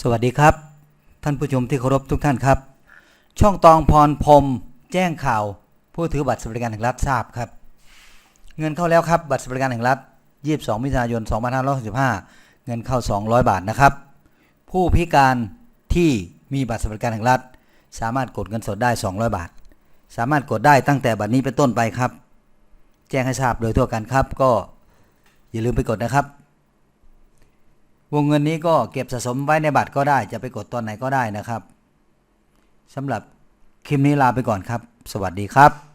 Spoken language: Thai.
สวัสดีครับ ท่านผู้ชมที่เคารพทุกท่านครับ ช่องตองพรพรมแจ้งข่าว ผู้ถือบัตรสวัสดิการแห่งรัฐทราบครับ เงินเข้าแล้วครับบัตรสวัสดิการแห่งรัฐ 22 มิถุนายน 2565 เงินเข้า 200 บาทนะครับ ผู้พิการที่มีบัตรสวัสดิการแห่งรัฐ สามารถกดเงินสดได้ 200 บาท สามารถกดได้ตั้งแต่บัตรนี้เป็นต้นไปครับ แจ้งให้ทราบโดยทั่วกันครับ ก็อย่าลืมไปกดนะครับ วงเงินนี้ก็เก็บสะสมไว้ในบัตรก็ได้ จะไปกดตอนไหนก็ได้นะครับสำหรับคลิปนี้ลาไปก่อนครับ สวัสดีครับ